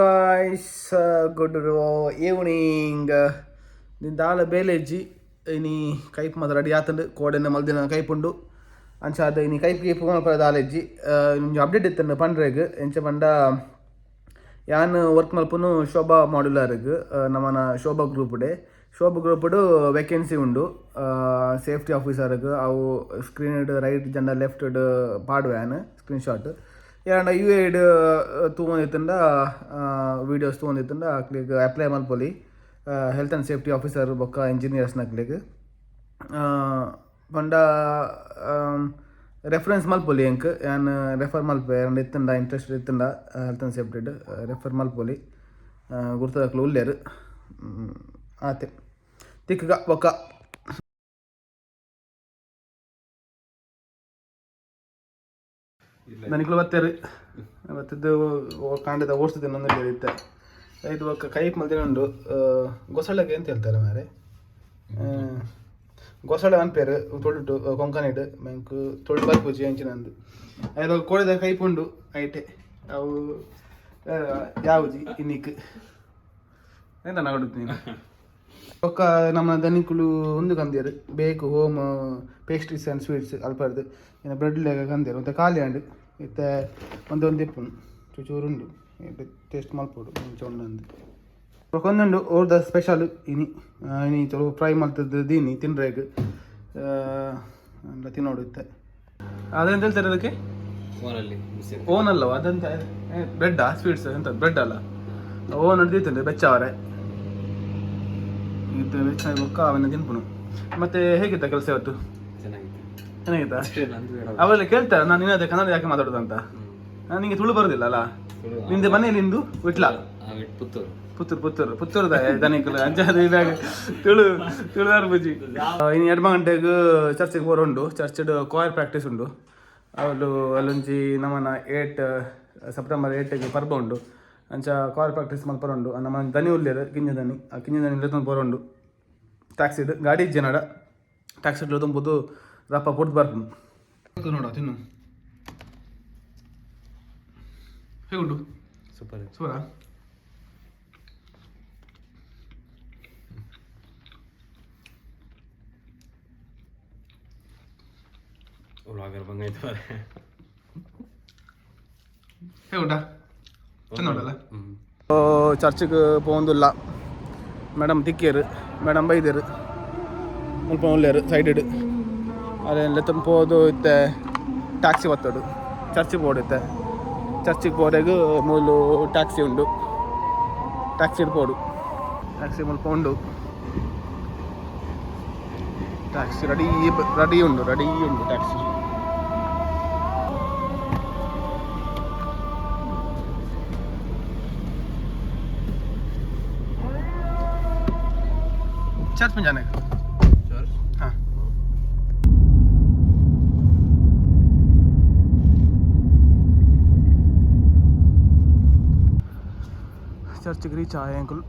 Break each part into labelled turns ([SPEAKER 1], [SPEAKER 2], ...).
[SPEAKER 1] Guys good evening ದಾಲ ಬೇಲೆಜ್ಜಿ ಇನಿ ಕೈಪ್ ಮಾತ್ರ ರೆಡಿ ಆತಂಡು ಕೋಡೆನ ಮಲ್ದಿನ ಕೈಪುಂಡು. ಅಂಚ ಅದು ಇನಿ ಕೈಪ್ ಗೀಪ್ ಮಲ್ಪರ ದಾಲೆಜ್ಜಿ ಒಂಜಿ ಅಪ್ಡೇಟ್ ಇತ್ತಂಡು ಪಂಡ್ರೆಗ್. ಎಂಚ ಪಂಡ ಯಾನ್ ವರ್ಕ್ ಮಲ್ಪುನು ಶೋಭಾ ಮಾಡ್ಯುಲರ್ಗ್. ನಮ್ಮನ ಶೋಭಾ ಗ್ರೂಪ್ ಡೇ. ಶೋಭಾ ಗ್ರೂಪ್ ವೇಕೆನ್ಸಿ ಉಂಡು. ಸೇಫ್ಟಿ ಆಫೀಸರ್ಗ್ ಅವು ಸ್ಕ್ರೀನ್ ರೈಟ್ ಜಂಡ ಲೆಫ್ಟ್ ಸ್ಕ್ರೀನ್ ಯಾನ ಯು ಏಡ್ ತೊಗೊಂಡಿತ್ತಂಡ ವೀಡಿಯೋಸ್ ತೊಗೊಂಡಿತ್ತಂಡ ಅಕ್ಲಿಗ್ ಅಪ್ಲೈ ಮಲ್ಪೊಲಿ ಹೆಲ್ತ್ ಆ್ಯಂಡ್ ಸೇಫ್ಟಿ ಆಫೀಸರ್ ಬೊಕ್ಕ ಇಂಜಿನಿಯರ್ಸ್ನ ನಕ್ಲಿಗ್ ಪಂಡ ರೆಫರೆನ್ಸ್ ಮಲ್ಪೊಲಿ ಎಂಕ್ ಏನು ರೆಫರ್ ಮಲ್ಪೆ ಎರಡು ಇತ್ತಂಡ ಇಂಟ್ರೆಸ್ಟ್ ಇತ್ತಂಡ ಹೆಲ್ತ್ ಆ್ಯಂಡ್ ಸೇಫ್ಟಿಡ್ ರೆಫರ್ ಮಲ್ಪೊಲಿ ಗುರ್ತದಕ್ಲು ಉಲ್ಲೇರು ಆತೆ. ತಿಕ್ಕ ಬೊಕ್ಕ. ನನಗೆ ರೀ ಬತ್ತಿದ್ದು ಕಾಂಡದ ಓಡಿಸ್ತಿದ್ದೆ ನನ್ನಲ್ಲಿ ಇತ್ತೆ ಇದು ಕೈ ಮಲ್ದಿನ ಉಂಡು ಗೊಸಳೆಗೆ ಅಂತ ಹೇಳ್ತಾರೆ ಮಾರೆ. ಗೊಸಳೆ ಅನ್ಪೇರು ತೊಳ್ಳಿಟ್ಟು ಕೊಂಕಣಿಡ್ ಬ್ಯಾಂಕ್ ತೊಳ್ಳು ಬರ್ಪೂಜಿ ಅಂಚಿನಂದು ಅದು ಕೋಳಿದ ಕೈ ಪುಂಡು ಐಟೆ. ಅವು ಯಾವುಜಿ ಇನ್ನಿಕ್. ಎಂತ ನಗಡುತ್ತೆ ನೀನು? ಒಕ್ಕ ನಮ್ಮ ದನಿಕುಲು ಒಂದು ಕಂದಿಯರು. ಬೇಕು ಹೋಮ್ ಪೇಸ್ಟ್ರೀಸ್ ಆ್ಯಂಡ್ ಸ್ವೀಟ್ಸ್ ಅಲ್ಪರ್ದು. ಇನ್ನು ಬ್ರೆಡ್ ಲೆಗ ಕಂದಿಯರು. ಮತ್ತು ಖಾಲಿ ಹಂಡು ಇತ್ತ ಒಂದೊಂದು ಒಂದು ಇಪ್ಪುಂಡು ಚೂಚೂರು ಉಂಡು. ಟೇಸ್ಟ್ ಮಲ್ಪೋಡು. ಚೊಂಡಂದು ಉಂಡು ಓರ್ದ ಸ್ಪೆಷಲ್ ಇನಿ. ಇನಿ ಚಲೋ ಫ್ರೈ ಮಲ್ತದ್ದು ದೀನಿ ತಿನ್ರೇಗ. ಎಲ್ಲ ತಿನ್ನೋಡು ಇತ್ತೆ. ಅതെಂತ ಹೇಳ್ತಾರೆ ಅದಕ್ಕೆ? ಓನ್ ಅಲ್ಲವ? ಅದಂತ ಬ್ರೆಡ್ಡಾ ಸ್ವೀಟ್ಸ್ ಎಂತ ಬ್ರೆಡ್ ಅಲ್ಲ? ಓನ್ ಹಿಡ್ದಿತ್ತಂದ್ರೆ ಬೆಚ್ಚವರೆ ಇದು ಬೆಚ್ಚ ಬೊಕ್ಕ ಅವನ್ನ ತಿನ್ಪುನು. ಮತ್ತೆ ಹೇಗಿತ್ತ ಕೆಲಸ ಇವತ್ತು?
[SPEAKER 2] ಚೆನ್ನಾಗಿತ್ತು.
[SPEAKER 1] ಅವೆಲ್ಲ ಕೇಳ್ತಾರೆ ನಾನು ನಿನ್ನದೇ ಕನ್ನಡ ಯಾಕೆ ಮಾತಾಡೋದು ಅಂತ. ನಿಂಗೆ ತುಳು ಬರೋದಿಲ್ಲ ಅಲ್ಲ? ನಿಂದು ಮನೆ ನಿಂದು ವಿಟ್ಲ?
[SPEAKER 2] ಪುತ್ತೂರು.
[SPEAKER 1] ಪುತ್ತೂರು ಪುತ್ತೂರು ಪುತ್ತೂರದ ದನಿಕಲು ಅಂಜಾದ ಇದಾಗ ತುಳು ತುಳುದಾರ ಬುಜಿ ಇನ್ನು ಎರಡು ಗಂಟೆಗೆ ಚರ್ಚಿಗೆ ಬರೋಂಡು ಚರ್ಚ್ಡ್ ಕೋಯರ್ ಪ್ರಾಕ್ಟೀಸ್ ಉಂಡು. ಅವಳು ಅಲ್ಲೊಂಜಿ ನಮ್ಮನ್ನ ಏಟ್ ಸೆಪ್ಟೆಂಬರ್ ಏಟಿಗೆ ಪರ್ಬ ಉಂಡು ಅಂಚ ಕಾಯರ್ ಪ್ರಾಕ್ಟೀಸ್ ಮಲ್ಪ ಬರೋಂಡು ನಮ್ಮ ದನಿ ಉಲ್ಲೇರು ಕಿಂಜ ದನಿ. ಆ ಕಿಂಜ ದನಿ ಇಲ್ಲದ ಬರೋಂಡು ಟ್ಯಾಕ್ಸಿಡ್ ಗಾಡಿ ಜನಡ ಟ್ಯಾಕ್ಸಿಡ್ ತುಂಬೋದು ರಪ್ಪ ಪುಡ್ದು ಬರ್ಪುನು ನೋಡ ತಿನ್ನು. ಹೇಗುಂಟು?
[SPEAKER 2] ಸೂಪರ್
[SPEAKER 1] ಸೂರಾ
[SPEAKER 2] ವ್ಲಾಗರ್ ಬಂಗಾಯ್ತು.
[SPEAKER 1] ಹೇಗುಂಟಾ? ಚರ್ಚ್ಗೆ ಪೋಂದಿಲ್ಲ ಮೇಡಮ್ ತಿಕ್ಕೇರು ಮೇಡಮ್ ಬೈದೇರು ಸ್ವಲ್ಪ ಒಳ್ಳೆಯರು ಸೈಡೆಡ್. ಅಲ್ಲೆಲ್ಲ ತುಂಬೋದು ಇತ್ತೆ, ಟ್ಯಾಕ್ಸಿ ಬತ್ತಡು ಚರ್ಚಿಗೆ ಪೋಡಿತ್ತೆ ಚರ್ಚಿಗೆ ಪೋದಾಗ ಮೂಲು ಟ್ಯಾಕ್ಸಿ ಉಂಡು. ಟ್ಯಾಕ್ಸಿ ಪೋಡು ಟ್ಯಾಕ್ಸಿ ಮುಲ್ಪ ಉಂಡು. ಟ್ಯಾಕ್ಸಿ ರೆಡಿ ರೆಡಿ ಉಂಡು ರೆಡಿ ಉಂಡು ಟ್ಯಾಕ್ಸಿ. चर्च में जाने का हाँ ಚರ್ಚಿಗೆ ರೀಚ್ ಆಯ ಅಂಕಲ್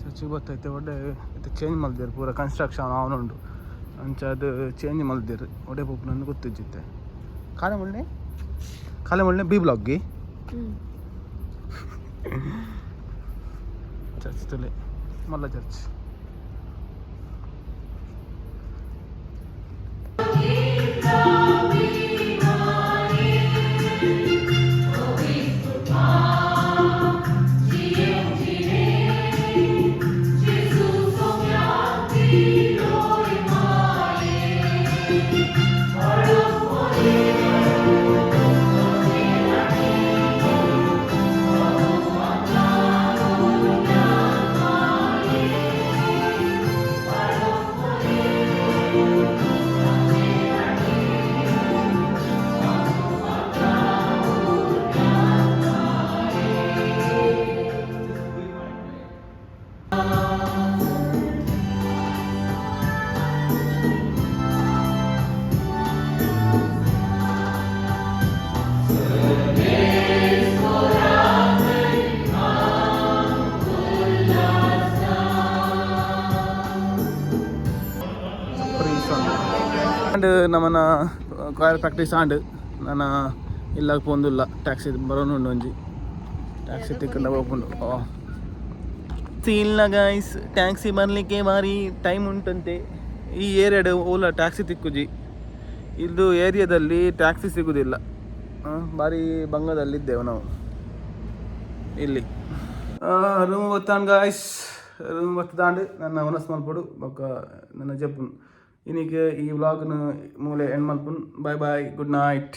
[SPEAKER 1] ಚರ್ಚಿಗೆ ಬರ್ತೈತೆ ಒಳ್ಳೆ ಇದು ಚೇಂಜ್ ಮಲ್ದಿರು ಪೂರ ಕನ್ಸ್ಟ್ರಕ್ಷನ್ ಅವನುಂಡು ಅಂಚ ಅದು ಚೇಂಜ್ ಮಲ್ದಿರು ಒಡೆ ಪೂಪ್ ನನಗೆ ಗೊತ್ತಿಜ್ಜಿತ್ತೆ ಕಾಲೆ ಮುಳ್ಳೆ ಕಾಲೆ ಮುಳ್ಳೆ ಬಿ ಬ್ಲಾಕ್ಗೆ ಚರ್ಚ್ ತುಲೆ ಮಲ್ಲ ಚರ್ಚ್ ಅಂಡ್ ನಮ್ಮನ್ನ ಕಾಯರ್ ಪ್ರಾಕ್ಟೀಸ್ ಆಂಡ್ ನನ್ನ ಇಲ್ಲ ಪೋಂದಿಲ್ಲ ಟ್ಯಾಕ್ಸಿ ಬರೋನು ಉಂಡು ಒಂಜಿ. ಟ್ಯಾಕ್ಸಿ ಟಿಕೆಟ್ ಹೋಗ್ಕೊಂಡು ಇಲ್ಲ ಗೈಸ್ ಟ್ಯಾಕ್ಸಿ ಬರಲಿಕ್ಕೆ ಭಾರಿ ಟೈಮ್ ಉಂಟಂತೆ. ಈ ಏರಿಯಾಡ ಓಲ ಟ್ಯಾಕ್ಸಿ ತಿಕ್ಕುಜಿ. ಇದು ಏರಿಯಾದಲ್ಲಿ ಟ್ಯಾಕ್ಸಿ ಸಿಗುವುದಿಲ್ಲ ಭಾರಿ ಬಂಗದಲ್ಲಿದ್ದೇವೆ ನಾವು. ಇಲ್ಲಿ. ರೂಮ್ ಗೊತ್ತಾಂಡ್ ಗಾಯ್ಸ್ ರೂಮ್ ಗೊತ್ತಾಂಡ್ ನನ್ನ ಮನಸ್ಸು ಮಾಡ್ಬೋದು ಬೊಕ್ಕ ನನ್ನ ಜಪ್ಪುನ್ ಇನ್ನೀಗ ಈ ವ್ಲಾಗ್ನ ಮೂಲೆ ಎಂಡ್ ಮಲ್ಪುನ್ ಬಾಯ್ ಬಾಯ್ ಗುಡ್ ನೈಟ್